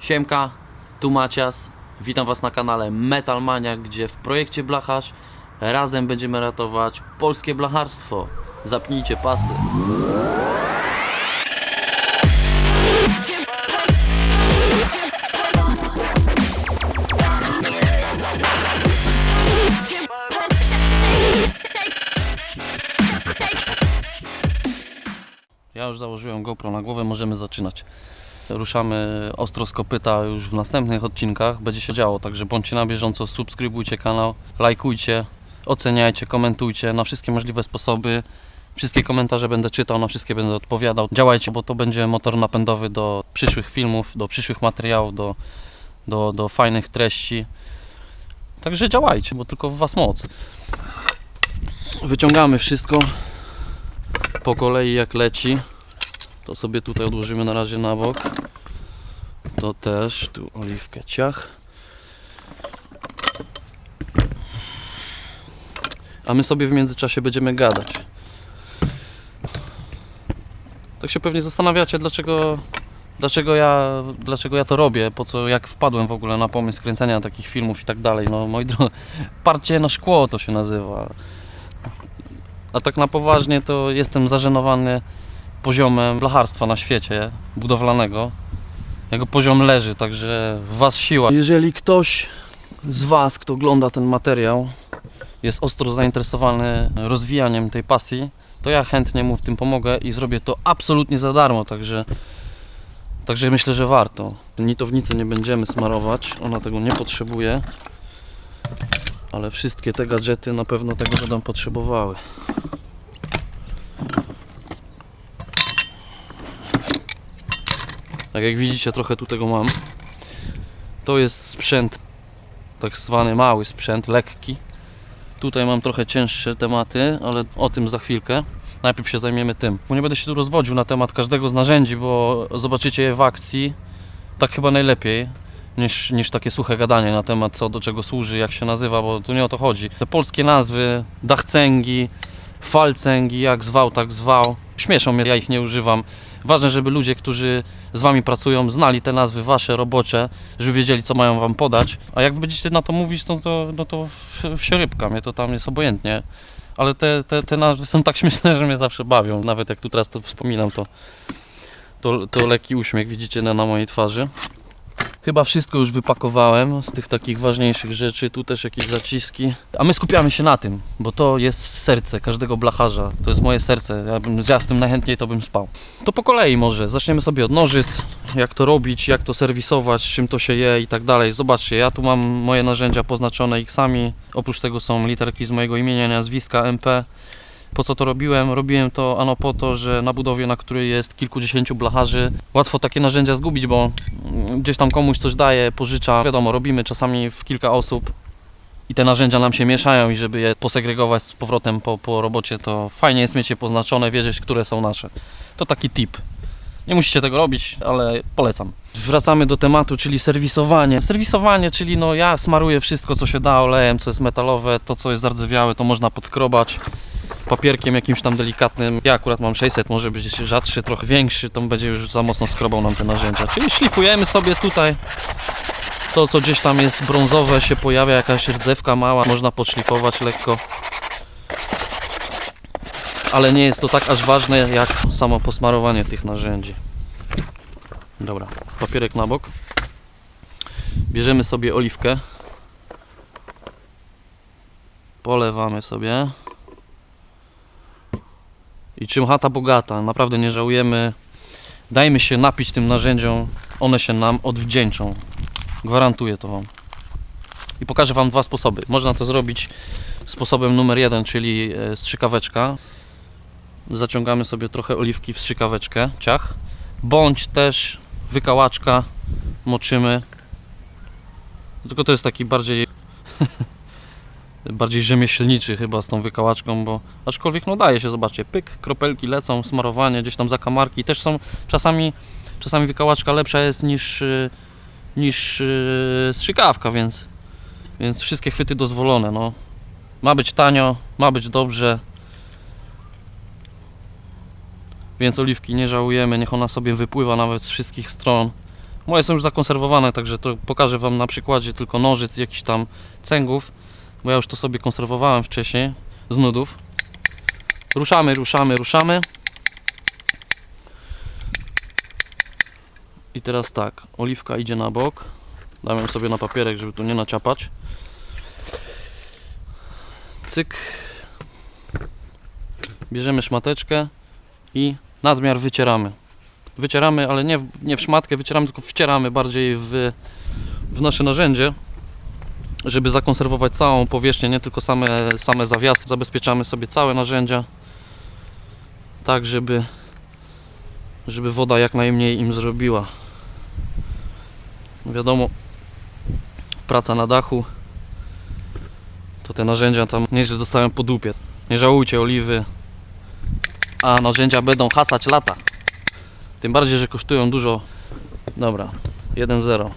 Siemka, tu Macias. Witam Was na kanale Metalmania, gdzie w projekcie Blacharz razem będziemy ratować polskie blacharstwo. Zapnijcie pasy. Ja już założyłem GoPro na głowę, możemy zaczynać. Ruszamy ostro z kopyta już w następnych odcinkach. Będzie się działo, także bądźcie na bieżąco, subskrybujcie kanał, lajkujcie, oceniajcie, komentujcie na wszystkie możliwe sposoby. Wszystkie komentarze będę czytał, na wszystkie będę odpowiadał. Działajcie, bo to będzie motor napędowy do przyszłych filmów, do przyszłych materiałów, do, do, do fajnych treści. Także działajcie, bo tylko w Was moc. Wyciągamy wszystko po kolei jak leci. To sobie tutaj odłożymy na razie na bok. To też, tu oliwkę ciach. A my sobie w międzyczasie będziemy gadać. Tak się pewnie zastanawiacie, dlaczego, dlaczego, ja, dlaczego ja to robię, po co, jak wpadłem w ogóle na pomysł kręcenia takich filmów i tak dalej. No moi drodzy, parcie na szkło to się nazywa. A tak na poważnie to jestem zażenowany poziomem blacharstwa na świecie budowlanego. Jego poziom leży, także w Was siła. Jeżeli ktoś z Was, kto ogląda ten materiał, jest ostro zainteresowany rozwijaniem tej pasji, to ja chętnie mu w tym pomogę i zrobię to absolutnie za darmo, także, także myślę, że warto. Nitownicy nie będziemy smarować, ona tego nie potrzebuje, ale wszystkie te gadżety na pewno tego będą potrzebowały. Tak jak widzicie, trochę tu tego mam. To jest sprzęt, tak zwany mały sprzęt, lekki. Tutaj mam trochę cięższe tematy, ale o tym za chwilkę. Najpierw się zajmiemy tym. Bo nie będę się tu rozwodził na temat każdego z narzędzi, bo zobaczycie je w akcji. Tak chyba najlepiej niż, niż takie suche gadanie na temat co do czego służy, jak się nazywa, bo tu nie o to chodzi. Te polskie nazwy, dachcęgi, falcęgi, jak zwał, tak zwał. Śmieszą mnie, ja ich nie używam. Ważne, żeby ludzie, którzy z Wami pracują, znali te nazwy Wasze robocze, żeby wiedzieli, co mają Wam podać. A jak będziecie na to mówić, no to, no to w sierybka, mnie to tam jest obojętnie. Ale te, te, te nazwy są tak śmieszne, że mnie zawsze bawią. Nawet jak tu teraz to wspominam, to, to, to lekki uśmiech widzicie na, na mojej twarzy. Chyba wszystko już wypakowałem z tych takich ważniejszych rzeczy. Tu też jakieś zaciski. A my skupiamy się na tym, bo to jest serce każdego blacharza. To jest moje serce. Ja, bym, z tym najchętniej to bym spał. To po kolei może. Zaczniemy sobie od nożyc. Jak to robić, jak to serwisować, czym to się je i tak dalej. Zobaczcie, ja tu mam moje narzędzia poznaczone X-ami. Oprócz tego są literki z mojego imienia, nazwiska, MP. Po co to robiłem? Robiłem to ano po to, że na budowie, na której jest kilkudziesięciu blacharzy, łatwo takie narzędzia zgubić, bo mm, gdzieś tam komuś coś daje, pożycza. Wiadomo, robimy czasami w kilka osób i te narzędzia nam się mieszają i żeby je posegregować z powrotem po, po robocie, to fajnie jest mieć je poznaczone, wiedzieć, które są nasze. To taki tip. Nie musicie tego robić, ale polecam. Wracamy do tematu, czyli serwisowanie. Serwisowanie, czyli no ja smaruję wszystko, co się da olejem, co jest metalowe, to co jest zardzewiałe, to można podskrobać papierkiem jakimś tam delikatnym. Ja akurat mam 600, może być rzadszy, trochę większy, to będzie już za mocno skrobał nam te narzędzia. Czyli szlifujemy sobie tutaj to, co gdzieś tam jest brązowe, się pojawia jakaś rdzewka mała, można podszlifować lekko. Ale nie jest to tak aż ważne jak samo posmarowanie tych narzędzi. Dobra, papierek na bok. Bierzemy sobie oliwkę. Polewamy sobie. I czym chata bogata, naprawdę nie żałujemy. Dajmy się napić tym narzędziom, one się nam odwdzięczą. Gwarantuję to Wam. I pokażę Wam dwa sposoby. Można to zrobić sposobem numer jeden, czyli e, strzykaweczka. Zaciągamy sobie trochę oliwki w strzykaweczkę, ciach. Bądź też wykałaczka, moczymy. Tylko to jest taki bardziej bardziej rzemieślniczy chyba z tą wykałaczką, bo aczkolwiek no daje się, zobaczcie, pyk, kropelki lecą, smarowanie, gdzieś tam zakamarki, też są czasami, czasami wykałaczka lepsza jest niż, y, niż yy, strzykawka, więc, więc wszystkie chwyty dozwolone, no. Ma być tanio, ma być dobrze, więc oliwki nie żałujemy, niech ona sobie wypływa nawet z wszystkich stron, Moje są już zakonserwowane, także to pokażę Wam na przykładzie tylko nożyc, jakichś tam cęgów, bo ja już to sobie konserwowałem wcześniej z nudów. Ruszamy, ruszamy, ruszamy. I teraz tak, oliwka idzie na bok. Dam ją sobie na papierek, żeby tu nie naciapać. Cyk. Bierzemy szmateczkę i nadmiar wycieramy. Wycieramy, ale nie w, nie w szmatkę, wycieramy, tylko wcieramy bardziej w, w nasze narzędzie, żeby zakonserwować całą powierzchnię, nie tylko same, same zawiasy. Zabezpieczamy sobie całe narzędzia, tak żeby, żeby woda jak najmniej im zrobiła. Wiadomo, praca na dachu, to te narzędzia tam nieźle dostałem po dupie. Nie żałujcie oliwy, a narzędzia będą hasać lata. Tym bardziej, że kosztują dużo. Dobra, 1-0.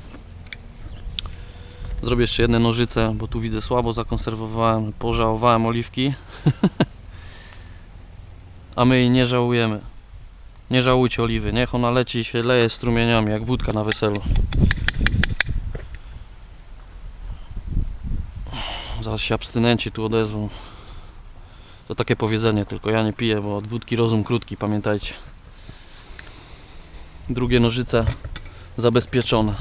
Zrobię jeszcze jedne nożyce, bo tu widzę słabo zakonserwowałem, pożałowałem oliwki. A my jej nie żałujemy. Nie żałujcie oliwy, niech ona leci się leje strumieniami, jak wódka na weselu. Zaraz się abstynenci tu odezwą. To takie powiedzenie, tylko ja nie piję, bo od wódki rozum krótki, pamiętajcie. Drugie nożyce zabezpieczone.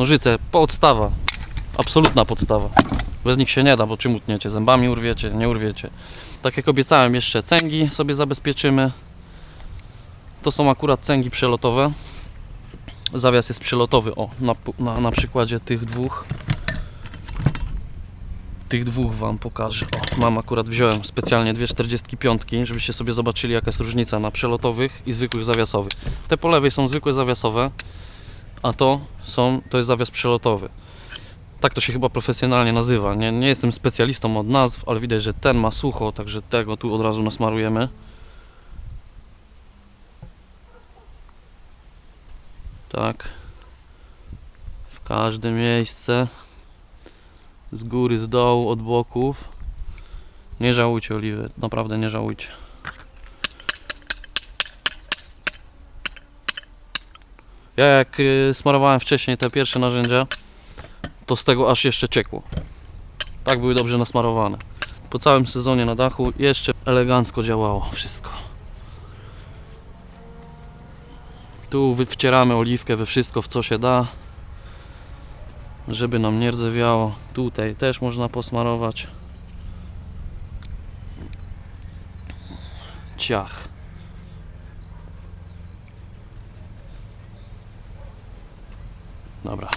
Nożyce, podstawa. Absolutna podstawa. Bez nich się nie da, bo czym utniecie? Zębami urwiecie? Nie urwiecie. Tak jak obiecałem, jeszcze cęgi sobie zabezpieczymy. To są akurat cęgi przelotowe. Zawias jest przelotowy. O, na, na, na przykładzie tych dwóch tych dwóch Wam pokażę. O, mam akurat wziąłem specjalnie dwie 45, żebyście sobie zobaczyli jaka jest różnica na przelotowych i zwykłych zawiasowych. Te po lewej są zwykłe zawiasowe, a to są, to jest zawias przelotowy. Tak to się chyba profesjonalnie nazywa. Nie, nie jestem specjalistą od nazw, ale widać, że ten ma sucho, także tego tu od razu nasmarujemy. Tak. W każde miejsce z góry, z dołu, od boków. Nie żałujcie oliwy, naprawdę nie żałujcie. Ja jak y, smarowałem wcześniej te pierwsze narzędzia, to z tego aż jeszcze ciekło. Tak były dobrze nasmarowane. Po całym sezonie na dachu jeszcze elegancko działało wszystko. Tu wcieramy oliwkę we wszystko, w co się da żeby nam nie rdzewiało. Tutaj też można posmarować. Ciach. Dobra.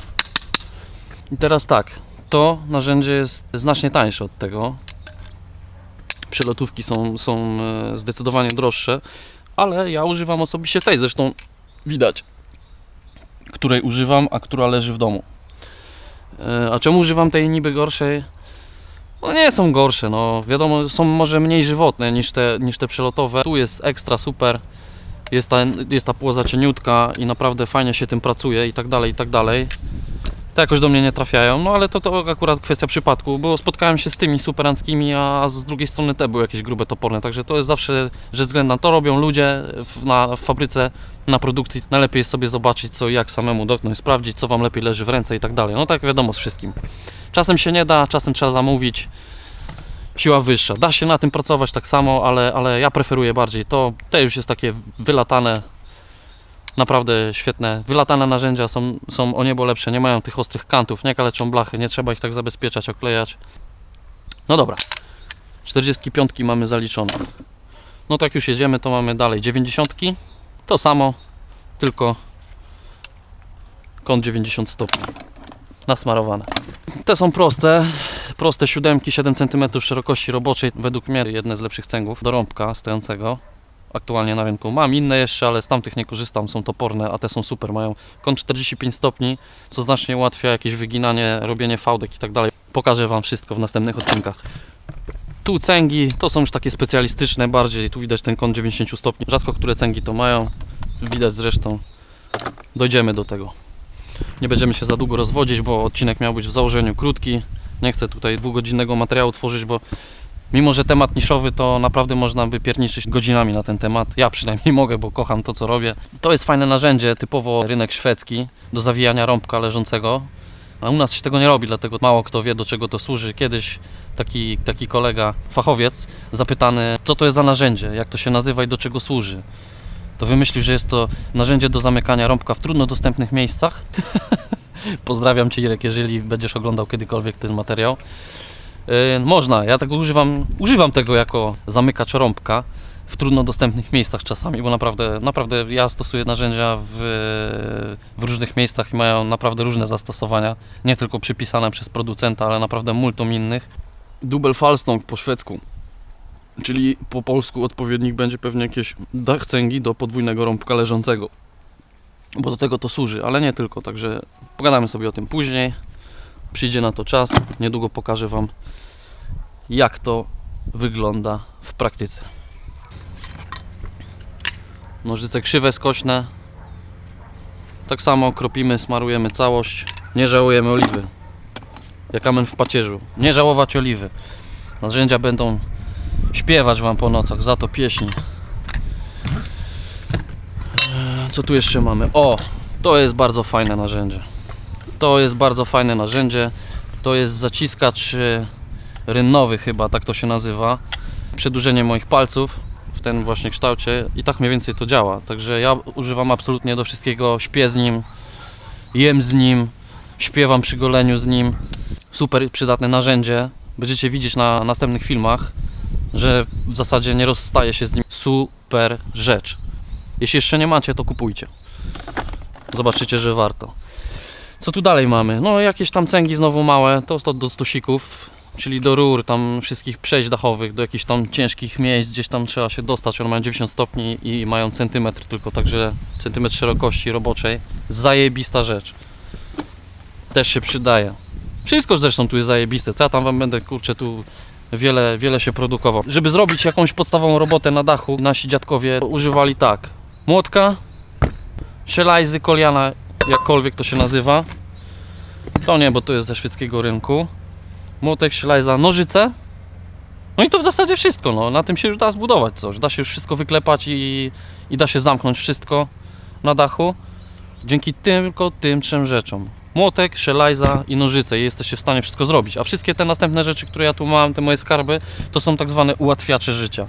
I teraz tak, to narzędzie jest znacznie tańsze od tego. Przelotówki są, są e, zdecydowanie droższe, ale ja używam osobiście tej, zresztą widać, której używam, a która leży w domu. E, A czemu używam tej niby gorszej? No nie są gorsze, no wiadomo, są może mniej żywotne niż te, niż te przelotowe. Tu jest ekstra super, jest ta, jest ta płoza cieniutka i naprawdę fajnie się tym pracuje i tak dalej, i tak dalej. Te jakoś do mnie nie trafiają, no ale to, to akurat kwestia przypadku, bo spotkałem się z tymi superanckimi, a z drugiej strony te były jakieś grube toporne, także to jest zawsze, że względem na to robią ludzie w, na, w fabryce, na produkcji. Najlepiej jest sobie zobaczyć co i jak samemu dotknąć, sprawdzić co Wam lepiej leży w ręce i tak dalej. No tak wiadomo z wszystkim. Czasem się nie da, czasem trzeba zamówić. Siła wyższa. Da się na tym pracować tak samo, ale, ale ja preferuję bardziej to. To już jest takie wylatane, naprawdę świetne. Wylatane narzędzia są, są o niebo lepsze, nie mają tych ostrych kantów, nie kaleczą blachy, nie trzeba ich tak zabezpieczać, oklejać. No dobra. 45 mamy zaliczone. No tak już jedziemy, to mamy dalej 90. To samo, tylko kąt 90 stopni. Nasmarowane. Te są proste, proste siódemki 7 cm szerokości roboczej, według mnie jedne z lepszych cęgów do rąbka stojącego aktualnie na rynku. Mam inne jeszcze, ale z tamtych nie korzystam, są toporne, a te są super, mają kąt 45 stopni, co znacznie ułatwia jakieś wyginanie, robienie fałdek i tak dalej. Pokażę Wam wszystko w następnych odcinkach. Tu cęgi, to są już takie specjalistyczne bardziej, tu widać ten kąt 90 stopni. Rzadko które cęgi to mają, widać zresztą. Dojdziemy do tego. Nie będziemy się za długo rozwodzić, bo odcinek miał być w założeniu krótki. Nie chcę tutaj dwugodzinnego materiału tworzyć, bo Mimo, że temat niszowy, to naprawdę można by pierniczyć godzinami na ten temat. Ja przynajmniej mogę, bo kocham to, co robię. To jest fajne narzędzie, typowo rynek szwedzki, do zawijania rąbka leżącego. A u nas się tego nie robi, dlatego mało kto wie, do czego to służy. Kiedyś taki, taki kolega, fachowiec, zapytany, co to jest za narzędzie, jak to się nazywa i do czego służy. To wymyślił, że jest to narzędzie do zamykania rąbka w trudno dostępnych miejscach. Pozdrawiam Cię Irek, jeżeli będziesz oglądał kiedykolwiek ten materiał. Yy, można, ja tego używam, używam tego jako zamykacz rąbka w trudno dostępnych miejscach czasami, bo naprawdę, naprawdę ja stosuję narzędzia w, w różnych miejscach i mają naprawdę różne zastosowania, nie tylko przypisane przez producenta, ale naprawdę multum innych. Double falstong po szwedzku, czyli po polsku odpowiednik będzie pewnie jakieś dach cęgi do podwójnego rąbka leżącego, bo do tego to służy, ale nie tylko, także pogadamy sobie o tym później, przyjdzie na to czas, niedługo pokażę Wam jak to wygląda w praktyce. Nożyce krzywe, skośne. Tak samo kropimy, smarujemy całość. Nie żałujemy oliwy. Jak amen w pacierzu. Nie żałować oliwy. Narzędzia będą śpiewać Wam po nocach, za to pieśni. Co tu jeszcze mamy? O, to jest bardzo fajne narzędzie. To jest bardzo fajne narzędzie. To jest zaciskacz e, rynnowy chyba, tak to się nazywa. Przedłużenie moich palców w ten właśnie kształcie i tak mniej więcej to działa. Także ja używam absolutnie do wszystkiego, śpię z nim, jem z nim, śpiewam przy goleniu z nim. Super przydatne narzędzie. Będziecie widzieć na następnych filmach, że w zasadzie nie rozstaje się z nim. Super rzecz. Jeśli jeszcze nie macie, to kupujcie. Zobaczycie, że warto. Co tu dalej mamy? No jakieś tam cęgi znowu małe, to, to do stosików, czyli do rur, tam wszystkich przejść dachowych, do jakichś tam ciężkich miejsc, gdzieś tam trzeba się dostać, one mają 90 stopni i mają centymetr tylko, także centymetr szerokości roboczej. Zajebista rzecz. Też się przydaje. Wszystko zresztą tu jest zajebiste, co ja tam wam będę, kurczę, tu wiele, wiele się produkował. Żeby zrobić jakąś podstawową robotę na dachu, nasi dziadkowie używali tak, młotka, szelajzy, koliana, jakkolwiek to się nazywa. To nie, bo to jest ze szwedzkiego rynku. Młotek, ślajza, nożyce. No i to w zasadzie wszystko. No. Na tym się już da zbudować coś. Da się już wszystko wyklepać i, i da się zamknąć wszystko na dachu. Dzięki tylko tym trzem rzeczom. Młotek, szelajza i nożyce i jesteście w stanie wszystko zrobić. A wszystkie te następne rzeczy, które ja tu mam, te moje skarby, to są tak zwane ułatwiacze życia.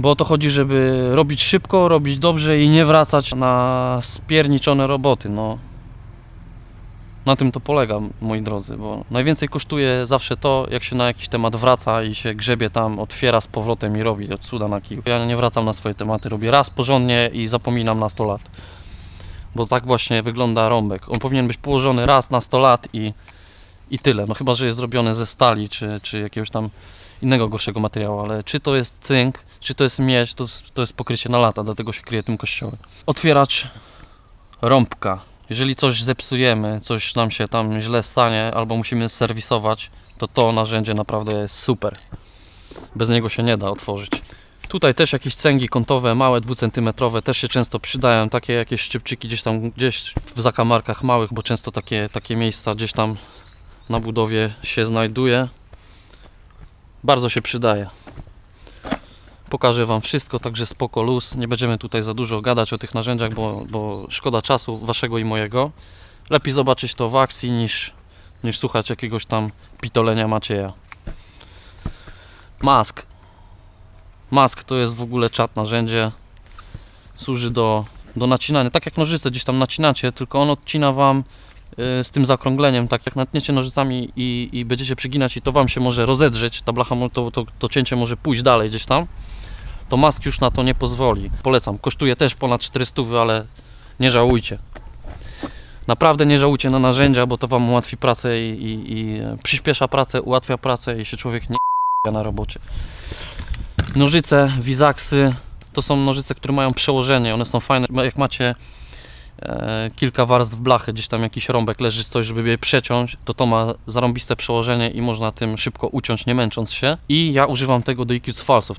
Bo o to chodzi, żeby robić szybko, robić dobrze i nie wracać na spierniczone roboty. No. Na tym to polega, moi drodzy, bo najwięcej kosztuje zawsze to, jak się na jakiś temat wraca i się grzebie tam, otwiera z powrotem i robi od cuda na kiju. Ja nie wracam na swoje tematy, robię raz porządnie i zapominam na 100 lat. Bo tak właśnie wygląda rąbek. On powinien być położony raz na 100 lat i, i tyle. No chyba, że jest zrobiony ze stali czy, czy jakiegoś tam innego gorszego materiału, ale czy to jest cynk, czy to jest miedź, to, to jest pokrycie na lata, dlatego się kryje tym kościołem. Otwieracz rąbka. Jeżeli coś zepsujemy, coś nam się tam źle stanie, albo musimy serwisować, to to narzędzie naprawdę jest super. Bez niego się nie da otworzyć. Tutaj też jakieś cęgi kątowe, małe, dwucentymetrowe też się często przydają. Takie jakieś szczypczyki gdzieś tam, gdzieś w zakamarkach małych, bo często takie, takie miejsca gdzieś tam na budowie się znajduje. Bardzo się przydaje. Pokażę Wam wszystko, także spoko luz. Nie będziemy tutaj za dużo gadać o tych narzędziach, bo, bo szkoda czasu Waszego i mojego. Lepiej zobaczyć to w akcji niż, niż słuchać jakiegoś tam pitolenia Macieja. Mask. Mask to jest w ogóle czat narzędzie. Służy do, do nacinania. Tak jak nożyce gdzieś tam nacinacie, tylko on odcina Wam y, z tym zakrągleniem, tak jak natniecie nożycami i, i będziecie przyginać i to Wam się może rozedrzeć, ta blacha, to, to, to cięcie może pójść dalej gdzieś tam, to mask już na to nie pozwoli. Polecam, kosztuje też ponad 400, ale nie żałujcie. Naprawdę nie żałujcie na narzędzia, bo to Wam ułatwi pracę i, i, i przyspiesza pracę, ułatwia pracę i się człowiek nie na robocie. Nożyce, wizaksy, to są nożyce, które mają przełożenie, one są fajne, jak macie e, kilka warstw blachy, gdzieś tam jakiś rąbek leży, coś, żeby je przeciąć, to to ma zarąbiste przełożenie i można tym szybko uciąć, nie męcząc się. I ja używam tego do IQ falsów.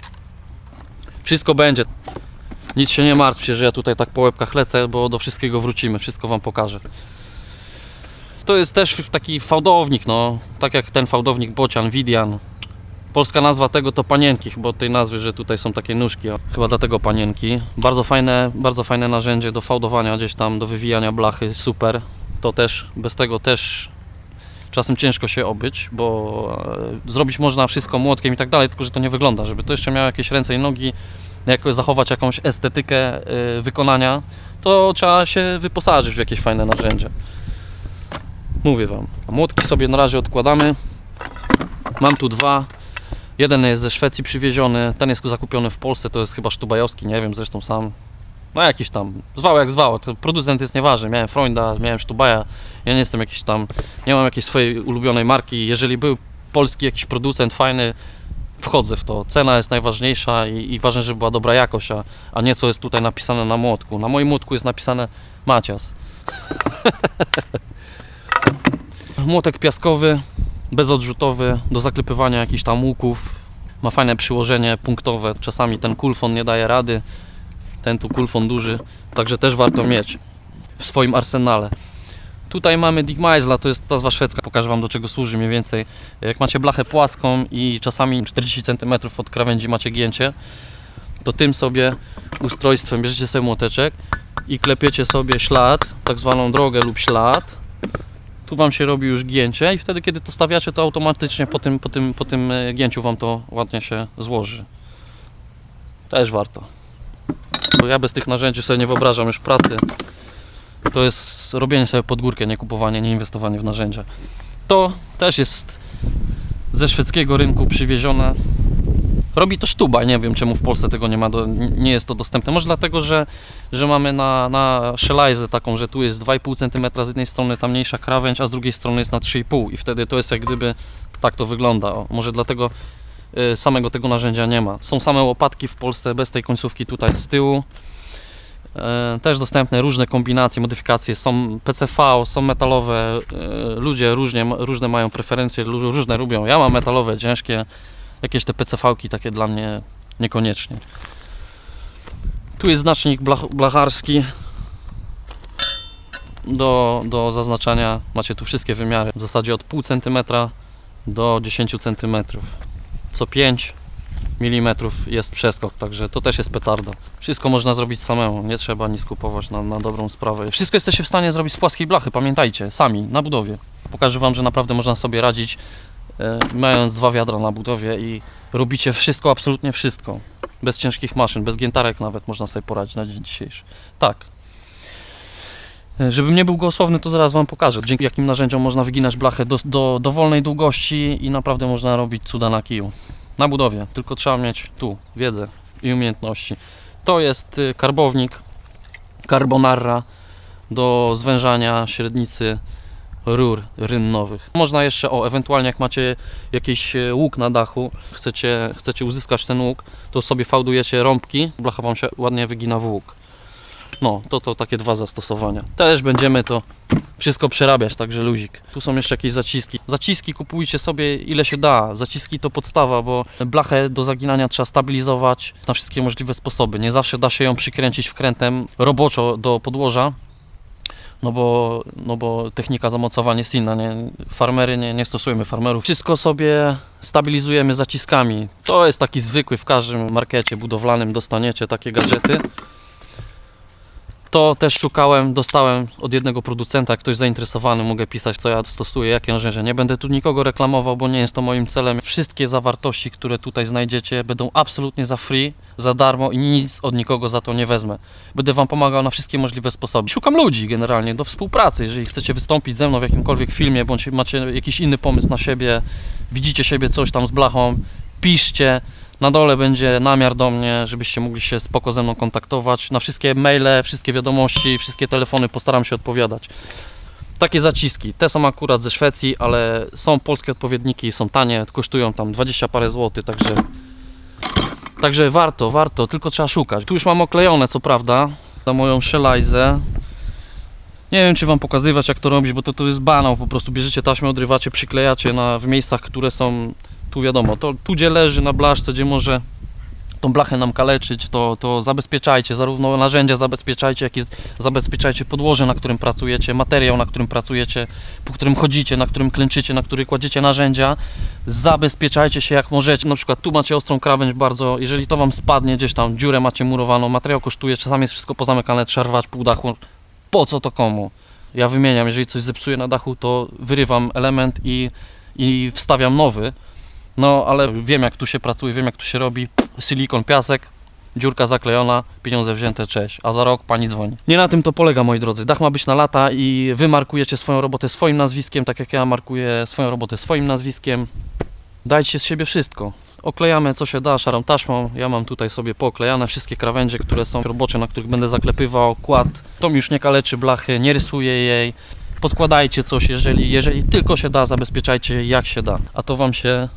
Wszystko będzie. Nic się nie martwcie, że ja tutaj tak po łebkach lecę, bo do wszystkiego wrócimy, wszystko Wam pokażę. To jest też taki fałdownik, no. Tak jak ten fałdownik Bocian, Widian. Polska nazwa tego to panienki, chyba od tej nazwy, że tutaj są takie nóżki. Chyba dlatego panienki. Bardzo fajne, bardzo fajne narzędzie do fałdowania gdzieś tam, do wywijania blachy, super. To też, bez tego też czasem ciężko się obyć, bo e, zrobić można wszystko młotkiem i tak dalej, tylko że to nie wygląda. Żeby to jeszcze miało jakieś ręce i nogi, jak zachować jakąś estetykę e, wykonania, to trzeba się wyposażyć w jakieś fajne narzędzie. Mówię Wam. Młotki sobie na razie odkładamy. Mam tu dwa. Jeden jest ze Szwecji przywieziony, ten jest zakupiony w Polsce, to jest chyba sztubajowski, nie wiem, zresztą sam. No jakiś tam, zwał jak zwał, to producent jest nieważny. Miałem Freunda, miałem Sztubaja, ja nie jestem jakiś tam, nie mam jakiejś swojej ulubionej marki. Jeżeli był polski jakiś producent fajny, wchodzę w to. Cena jest najważniejsza i, i ważne, żeby była dobra jakość, a, a nie co jest tutaj napisane na młotku. Na moim młotku jest napisane Macias. Młotek piaskowy, bezodrzutowy, do zaklepywania jakichś tam łuków. Ma fajne przyłożenie punktowe. Czasami ten kulfon nie daje rady. Ten tu kulfon duży, także też warto mieć w swoim arsenale. Tutaj mamy Digmeisla, to jest nazwa szwedzka, pokażę Wam do czego służy mniej więcej. Jak macie blachę płaską i czasami 40 cm od krawędzi macie gięcie, to tym sobie ustrojstwem bierzecie sobie młoteczek i klepiecie sobie ślad, tak zwaną drogę lub ślad. Tu Wam się robi już gięcie i wtedy kiedy to stawiacie, to automatycznie po tym, po tym, po tym e, gięciu Wam to ładnie się złoży. Też warto. Bo ja bez tych narzędzi sobie nie wyobrażam już pracy. To jest robienie sobie pod górkę, nie kupowanie, nie inwestowanie w narzędzia. To też jest ze szwedzkiego rynku przywiezione. Robi to sztuba, nie wiem czemu w Polsce tego nie ma, do, nie jest to dostępne. Może dlatego, że, że mamy na, na szelajzę taką, że tu jest 2,5 cm z jednej strony ta mniejsza krawędź, a z drugiej strony jest na 3,5 i wtedy to jest jak gdyby tak to wygląda. O, może dlatego samego tego narzędzia nie ma. Są same łopatki w Polsce bez tej końcówki tutaj z tyłu. E, Też dostępne różne kombinacje, modyfikacje. Są PCV, są metalowe. e, Ludzie różnie, różne mają preferencje, różne lubią. Ja mam metalowe, ciężkie. Jakieś te PCV-ki takie dla mnie niekoniecznie. Tu jest znacznik blach, blacharski do, do zaznaczania. Macie tu wszystkie wymiary. W zasadzie od pół centymetra do 10 centymetrów. Co 5 milimetrów jest przeskok, także to też jest petarda. Wszystko można zrobić samemu, nie trzeba nic kupować na, na dobrą sprawę. Wszystko jesteście w stanie zrobić z płaskiej blachy, pamiętajcie, sami, na budowie. Pokażę Wam, że naprawdę można sobie radzić, e, mając dwa wiadra na budowie i robicie wszystko, absolutnie wszystko. Bez ciężkich maszyn, bez giętarek nawet można sobie poradzić na dzień dzisiejszy. Tak. E, Żebym nie był gołosłowny, to zaraz Wam pokażę, dzięki jakim narzędziom można wyginać blachę do, do dowolnej długości i naprawdę można robić cuda na kiju na budowie, tylko trzeba mieć tu wiedzę i umiejętności. To jest y, karbownik Carbonara do zwężania średnicy rur rynnowych. Można jeszcze, o, ewentualnie jak macie jakiś e, łuk na dachu, chcecie, chcecie uzyskać ten łuk, to sobie fałdujecie rąbki, blacha Wam się ładnie wygina w łuk. No, to to takie dwa zastosowania. Też będziemy to wszystko przerabiać, także luzik. Tu są jeszcze jakieś zaciski. Zaciski kupujcie sobie ile się da. Zaciski to podstawa, bo blachę do zaginania trzeba stabilizować na wszystkie możliwe sposoby. Nie zawsze da się ją przykręcić wkrętem roboczo do podłoża. No bo, no bo technika zamocowania jest inna, nie? Farmery nie, nie stosujemy farmerów. Wszystko sobie stabilizujemy zaciskami. To jest taki zwykły w każdym markecie budowlanym dostaniecie takie gadżety. To też szukałem, dostałem od jednego producenta, ktoś zainteresowany, mogę pisać co ja stosuję, jakie narzędzia. Nie będę tu nikogo reklamował, bo nie jest to moim celem. Wszystkie zawartości, które tutaj znajdziecie, będą absolutnie za free, za darmo i nic od nikogo za to nie wezmę. Będę Wam pomagał na wszystkie możliwe sposoby. Szukam ludzi generalnie do współpracy. Jeżeli chcecie wystąpić ze mną w jakimkolwiek filmie, bądź macie jakiś inny pomysł na siebie, widzicie siebie coś tam z blachą, piszcie. Na dole będzie namiar do mnie, żebyście mogli się spoko ze mną kontaktować. Na wszystkie maile, wszystkie wiadomości, wszystkie telefony postaram się odpowiadać. Takie zaciski, te są akurat ze Szwecji, ale są polskie odpowiedniki, są tanie, kosztują tam 20 parę złotych, także Także warto, warto, tylko trzeba szukać. Tu już mam oklejone, co prawda, za moją szelajzę. Nie wiem, czy wam pokazywać, jak to robić, bo to, to jest banał. Po prostu bierzecie taśmę, odrywacie, przyklejacie na, w miejscach, które są, tu wiadomo, to tu gdzie leży na blaszce, gdzie może tą blachę nam kaleczyć, to, to zabezpieczajcie zarówno narzędzia, zabezpieczajcie, jak i zabezpieczajcie podłoże, na którym pracujecie, materiał, na którym pracujecie, po którym chodzicie, na którym klęczycie, na który kładziecie narzędzia. Zabezpieczajcie się jak możecie. Na przykład tu macie ostrą krawędź bardzo, jeżeli to wam spadnie gdzieś tam, dziurę macie murowaną, materiał kosztuje, czasami jest wszystko pozamykane, trzeba rwać pół dachu. Po co to komu? Ja wymieniam, jeżeli coś zepsuję na dachu, to wyrywam element i, i wstawiam nowy. No, ale wiem jak tu się pracuje, wiem jak tu się robi. Silikon, piasek, dziurka zaklejona, pieniądze wzięte, cześć. A za rok pani dzwoni. Nie na tym to polega, moi drodzy. Dach ma być na lata i wy markujecie swoją robotę swoim nazwiskiem, tak jak ja markuję swoją robotę swoim nazwiskiem. Dajcie z siebie wszystko. Oklejamy co się da szarą taśmą. Ja mam tutaj sobie pooklejane wszystkie krawędzie, które są robocze, na których będę zaklepywał kład. To mi już nie kaleczy blachy, nie rysuję jej. Podkładajcie coś, jeżeli, jeżeli tylko się da, zabezpieczajcie jak się da. A to wam się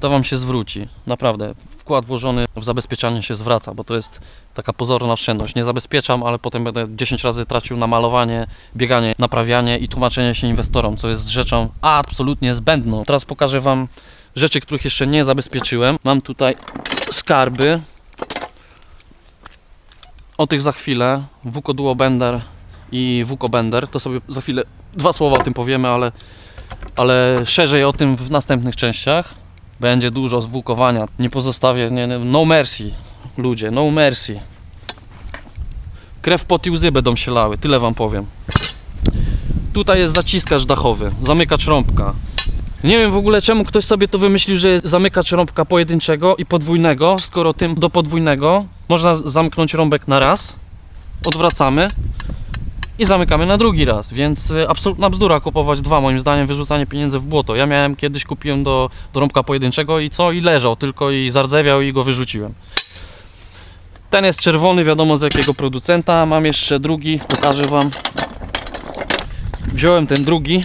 to Wam się zwróci. Naprawdę. Wkład włożony w zabezpieczanie się zwraca, bo to jest taka pozorna oszczędność. Nie zabezpieczam, ale potem będę 10 razy tracił na malowanie, bieganie, naprawianie i tłumaczenie się inwestorom, co jest rzeczą absolutnie zbędną. Teraz pokażę Wam rzeczy, których jeszcze nie zabezpieczyłem. Mam tutaj skarby. O tych za chwilę. Wuko Duo Bender i Wuko Bender. To sobie za chwilę dwa słowa o tym powiemy, ale, ale szerzej o tym w następnych częściach. Będzie dużo zwłókowania. Nie pozostawię, nie, no mercy, ludzie, no mercy. Krew, pot i łzy będą się lały, tyle wam powiem. Tutaj jest zaciskacz dachowy, zamykacz rąbka. Nie wiem w ogóle czemu ktoś sobie to wymyślił, że zamykacz rąbka pojedynczego i podwójnego, skoro tym do podwójnego można zamknąć rąbek na raz, odwracamy i zamykamy na drugi raz, więc y, absolutna bzdura kupować dwa, moim zdaniem wyrzucanie pieniędzy w błoto. Ja miałem kiedyś, kupiłem do, do rąbka pojedynczego i co? I leżał tylko i zardzewiał i go wyrzuciłem. Ten jest czerwony, wiadomo z jakiego producenta. Mam jeszcze drugi, pokażę Wam. Wziąłem ten drugi.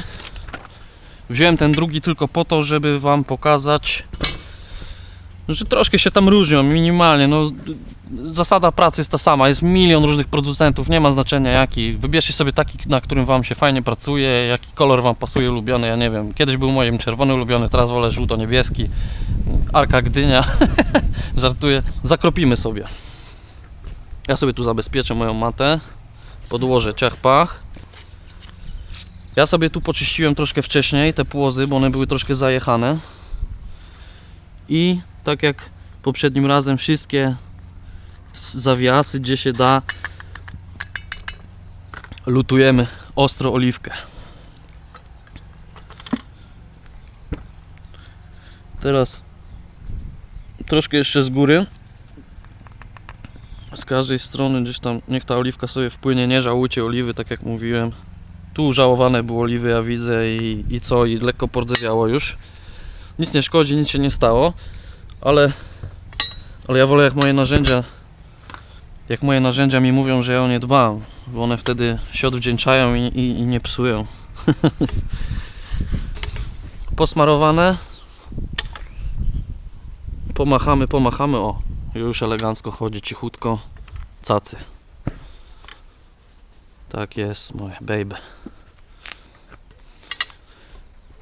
Wziąłem ten drugi tylko po to, żeby Wam pokazać, że troszkę się tam różnią, minimalnie. No, zasada pracy jest ta sama. Jest milion różnych producentów, nie ma znaczenia jaki. Wybierzcie sobie taki, na którym Wam się fajnie pracuje, jaki kolor Wam pasuje ulubiony. Ja nie wiem, kiedyś był moim czerwony ulubiony, teraz wolę żółto-niebieski. Arka Gdynia. Żartuję. Zakropimy sobie. Ja sobie tu zabezpieczę moją matę. Podłożę ciach-pach. Ja sobie tu poczyściłem troszkę wcześniej te płozy, bo one były troszkę zajechane. I tak jak poprzednim razem wszystkie zawiasy, gdzie się da, lutujemy ostro oliwkę. Teraz troszkę jeszcze z góry. Z każdej strony gdzieś tam niech ta oliwka sobie wpłynie, nie żałujcie oliwy, tak jak mówiłem. Tu żałowane było oliwy, ja widzę i, i co, i lekko pordzewiało już. Nic nie szkodzi, nic się nie stało, ale, ale ja wolę jak moje narzędzia jak moje narzędzia mi mówią, że ja o nie dbam, bo one wtedy się odwdzięczają i, i, i nie psują. Posmarowane. Pomachamy, pomachamy. O, już elegancko chodzi, cichutko. Cacy. Tak jest, moje baby.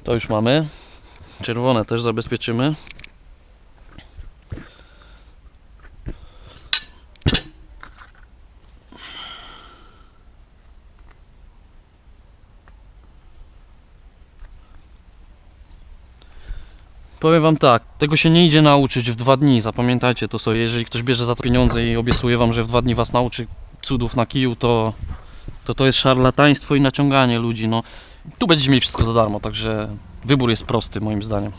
To już mamy. Czerwone też zabezpieczymy. Powiem wam tak, tego się nie idzie nauczyć w dwa dni, zapamiętajcie to sobie, jeżeli ktoś bierze za to pieniądze i obiecuje wam, że w dwa dni was nauczy cudów na kiju, to to, to jest szarlataństwo i naciąganie ludzi, no. Tu będziecie mieli wszystko za darmo, także wybór jest prosty moim zdaniem.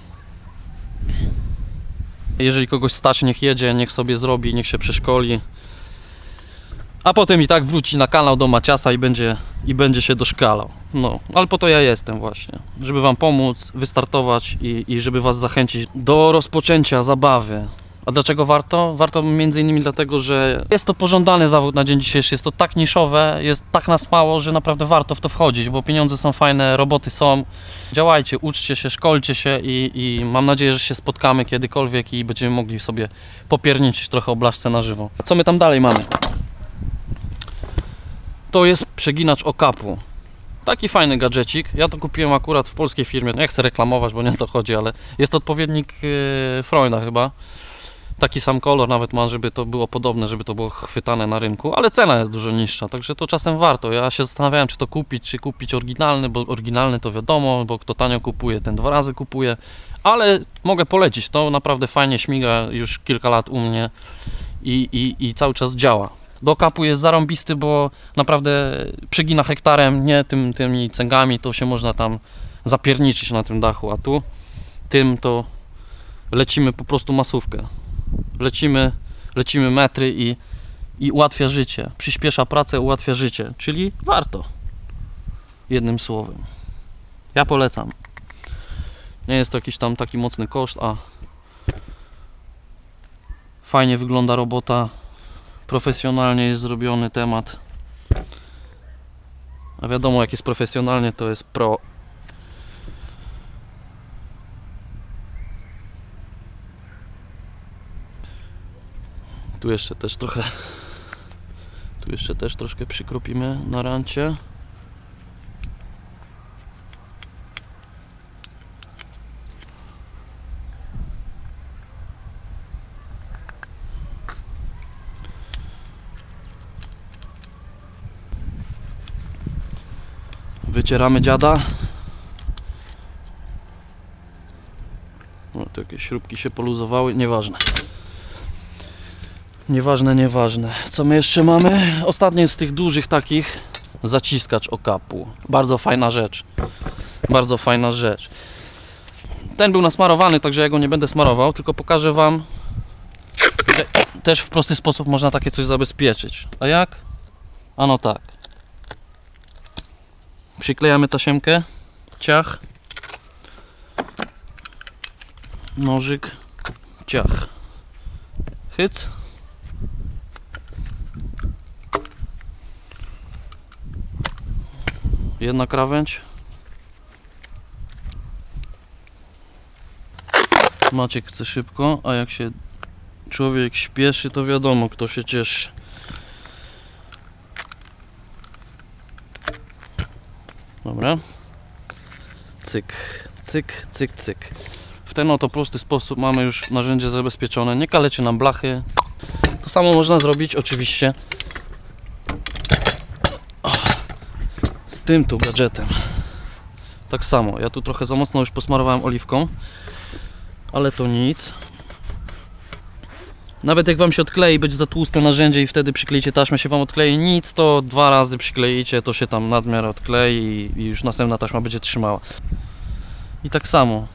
Jeżeli kogoś stać, niech jedzie, niech sobie zrobi, niech się przeszkoli. A potem i tak wróci na kanał do Maciasa i będzie, i będzie się doszkalał. No, ale po to ja jestem właśnie, żeby Wam pomóc, wystartować i, i żeby Was zachęcić do rozpoczęcia zabawy. A dlaczego warto? Warto między innymi dlatego, że jest to pożądany zawód na dzień dzisiejszy, jest to tak niszowe, jest tak nas mało, że naprawdę warto w to wchodzić, bo pieniądze są fajne, roboty są. Działajcie, uczcie się, szkolcie się i, i mam nadzieję, że się spotkamy kiedykolwiek i będziemy mogli sobie popiernić trochę o blaszce na żywo. Co my tam dalej mamy? To jest przeginacz okapu. Taki fajny gadżecik. Ja to kupiłem akurat w polskiej firmie. Nie chcę reklamować, bo nie o to chodzi, ale jest odpowiednik yy, Freuda chyba. taki sam kolor nawet ma, żeby to było podobne, żeby to było chwytane na rynku, ale cena jest dużo niższa, także to czasem warto. Ja się zastanawiałem, czy to kupić, czy kupić oryginalny, bo oryginalny to wiadomo, bo kto tanio kupuje, ten dwa razy kupuje, ale mogę polecić, to naprawdę fajnie śmiga już kilka lat u mnie i, i, i cały czas działa. Do kapu jest zarąbisty, bo naprawdę przegina hektarem, nie tym, tymi cęgami, to się można tam zapierniczyć na tym dachu, a tu tym to lecimy po prostu masówkę. Lecimy, lecimy metry i, i ułatwia życie. Przyspiesza pracę, ułatwia życie, czyli warto. Jednym słowem. Ja polecam. Nie jest to jakiś tam taki mocny koszt, a fajnie wygląda robota. Profesjonalnie jest zrobiony temat. A wiadomo, jak jest profesjonalnie, to jest pro. Tu jeszcze też trochę. Tu jeszcze też troszkę przykropimy na rancie. Wycieramy dziada. O, tu jakieś śrubki się poluzowały, nieważne. Nieważne, nieważne. Co my jeszcze mamy? Ostatni z tych dużych takich zaciskacz okapu. Bardzo fajna rzecz. Bardzo fajna rzecz. Ten był nasmarowany, także ja go nie będę smarował, tylko pokażę Wam, że też w prosty sposób można takie coś zabezpieczyć. A jak? Ano tak. Przyklejamy tasiemkę, ciach, nożyk, ciach, hyc. Jedna krawędź. Maciek chce szybko, a jak się człowiek śpieszy, to wiadomo kto się cieszy. Dobra. Cyk, cyk, cyk, cyk. W ten oto prosty sposób mamy już narzędzie zabezpieczone. Nie kalecie nam blachy. To samo można zrobić oczywiście z tym tu gadżetem. Tak samo. Ja tu trochę za mocno już posmarowałem oliwką, ale to nic. Nawet jak Wam się odklei, będzie za tłuste narzędzie i wtedy przykleicie taśmę, się Wam odklei nic, to dwa razy przykleicie, to się tam nadmiar odklei i już następna taśma będzie trzymała. I tak samo.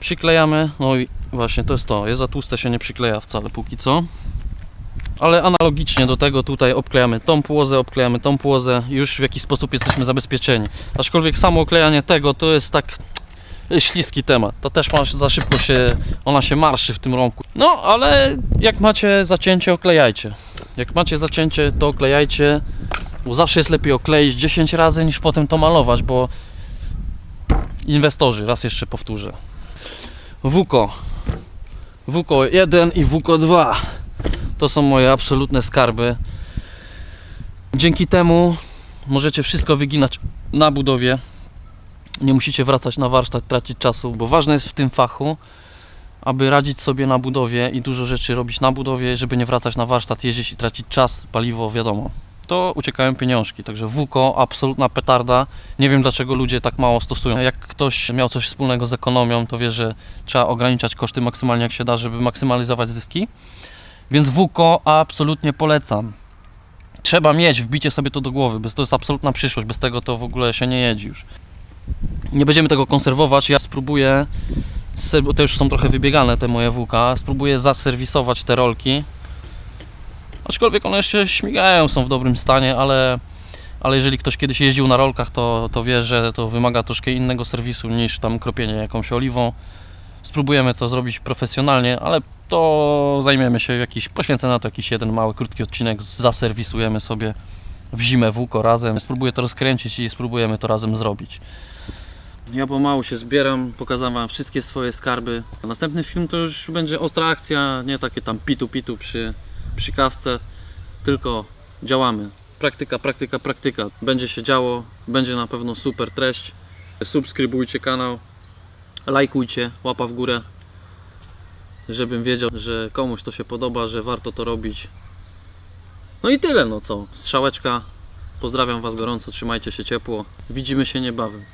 Przyklejamy, no i właśnie to jest to, jest za tłuste się nie przykleja wcale póki co. Ale analogicznie do tego tutaj obklejamy tą płozę, obklejamy tą płozę już w jakiś sposób jesteśmy zabezpieczeni. Aczkolwiek samo oklejanie tego to jest tak śliski temat. To też ma, za szybko się, ona się marszy w tym rąku. No, ale jak macie zacięcie, oklejajcie. Jak macie zacięcie, to oklejajcie, bo zawsze jest lepiej okleić 10 razy niż potem to malować, bo inwestorzy, raz jeszcze powtórzę. WUKO. WUKO 1 i WUKO 2. To są moje absolutne skarby. Dzięki temu możecie wszystko wyginać na budowie. Nie musicie wracać na warsztat, tracić czasu, bo ważne jest w tym fachu, aby radzić sobie na budowie i dużo rzeczy robić na budowie, żeby nie wracać na warsztat, jeździć i tracić czas, paliwo, wiadomo. To uciekają pieniążki, także WUKO, absolutna petarda. Nie wiem dlaczego ludzie tak mało stosują. Jak ktoś miał coś wspólnego z ekonomią, to wie, że trzeba ograniczać koszty maksymalnie jak się da, żeby maksymalizować zyski. Więc WUKO absolutnie polecam. Trzeba mieć, wbicie sobie to do głowy, bo to jest absolutna przyszłość, bez tego to w ogóle się nie jedzi już. Nie będziemy tego konserwować, ja spróbuję, to już są trochę wybiegane te moje WK, spróbuję zaserwisować te rolki. Aczkolwiek one jeszcze śmigają, są w dobrym stanie, ale, ale jeżeli ktoś kiedyś jeździł na rolkach, to, to wie, że to wymaga troszkę innego serwisu niż tam kropienie jakąś oliwą. Spróbujemy to zrobić profesjonalnie, ale to zajmiemy się jakiś, poświęcę na to jakiś jeden mały, krótki odcinek, zaserwisujemy sobie w zimę włóko razem. Spróbuję to rozkręcić i spróbujemy to razem zrobić. Ja pomału się zbieram, pokazałem Wam wszystkie swoje skarby. Następny film to już będzie ostra akcja, nie takie tam pitu-pitu przy, przy kawce, tylko działamy. Praktyka, praktyka, praktyka. Będzie się działo, będzie na pewno super treść. Subskrybujcie kanał, lajkujcie, łapa w górę. żebym wiedział, że komuś to się podoba, że warto to robić. No i tyle, no co. Strzałeczka. Pozdrawiam Was gorąco, trzymajcie się ciepło. Widzimy się niebawem.